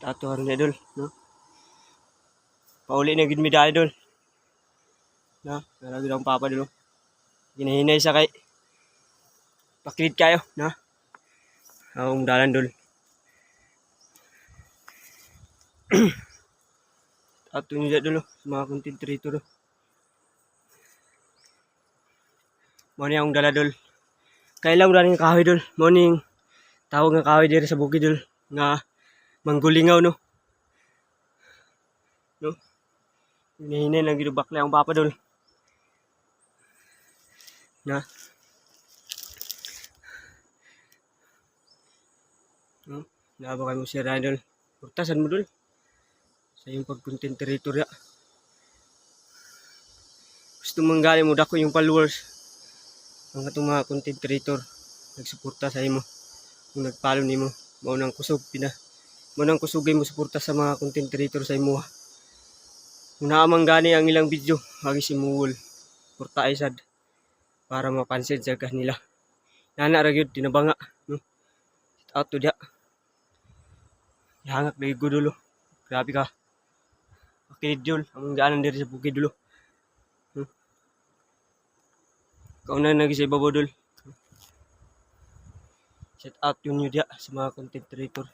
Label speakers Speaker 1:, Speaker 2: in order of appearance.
Speaker 1: Tato haron idol, no? Pauli na gid mi da idol. Na, naragid ang papa dolo. Ginahinay sa kay Paklit kayo, na? Akong dalan dol. Tato niya dolo, sa mga content creator. do. Mo ni akong dala dol. Kailang dala ng kahoy dol. Morning. Tawag nga kahoy diri sa bukid dol. Nga manggulingaw no. No? Hinahinay lang gid bakla ang papa dol. Na. No? Naba kayo si Randall. Purtasan mo dol. Sa yung pag-content creator ya. Gusto manggali mo dako yung followers ang atong mga content creator nagsuporta sa imo kung nagpalo nimo mao nang kusog pina mao nang kusugay mo suporta sa mga content creator sa imo kung naamang gani ang ilang video agi si Muwol porta ay sad para mapansin sa kanila nana ra gyud tinabanga no? Shout out to dia. Hangak na ko dulo grabe ka. Akid yun, ang daanan diri sa bukid dulo. Kau na nag sa ibabaw dul. Shout out yun yun dia sa mga content creator.